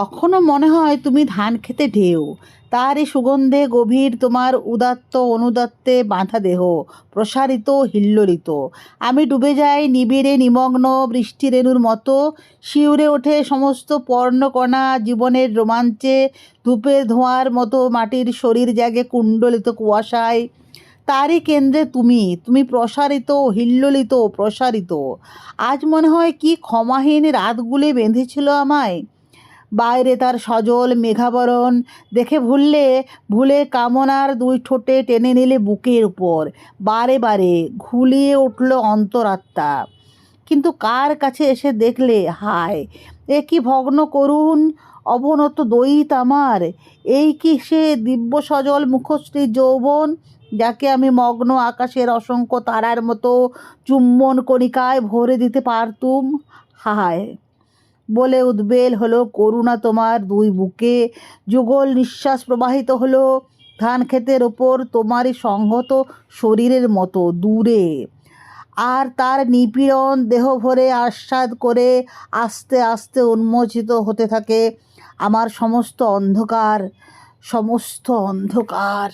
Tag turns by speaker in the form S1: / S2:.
S1: তখনও মনে হয় তুমি ধান খেতে ঢেউ। তারই সুগন্ধে গভীর তোমার উদাত্ত অনুদাত্তে বাঁধা দেহ, প্রসারিত হিল্লোড়িত আমি ডুবে যাই নিবিড়ে নিমগ্ন বৃষ্টি রেণুর মতো, শিউরে ওঠে সমস্ত পর্ণকণা জীবনের রোমাঞ্চে ধূপের ধোঁয়ার মতো মাটির শরীর জাগে কুণ্ডলিত কুয়াশায়। তারই কেন্দ্রে তুমি তুমি প্রসারিত, হিল্লোলিত, প্রসারিত। আজ মনে হয় কি ক্ষমাহীন রাতগুলি বেঁধেছিল আমায়। বাইরে তার সজল মেঘাবরণ। দেখে ভুললে ভুলে কামনার দুই ঠোঁটে টেনে নিলে বুকের উপর। বারে বারে ঘুলিয়ে উঠল অন্তরাত্মা। কিন্তু কার কাছে এসে দেখলে? হায়, এ কি ভগ্ন করুন অবনত দয়িত আমার। এই কি সে দিব্য সজল মুখশ্রী যৌবন, যাকে আমি মগ্ন আকাশের অসংখ্য তারার মতো চুম্বন কণিকায় ভরে দিতে পারতুম? হায় বলে উদ্বেল হলো, করুণা তোমার দুই বুকে। যুগল নিঃশ্বাস প্রবাহিত হলো। ধান ক্ষেতের ওপর তোমারই সংহত শরীরের মতো দূরে। আর তার নিপীড়ন দেহ ভরে আস্বাদ করে আস্তে আস্তে উন্মোচিত হতে থাকে। আমার সমস্ত অন্ধকার সমস্ত অন্ধকার।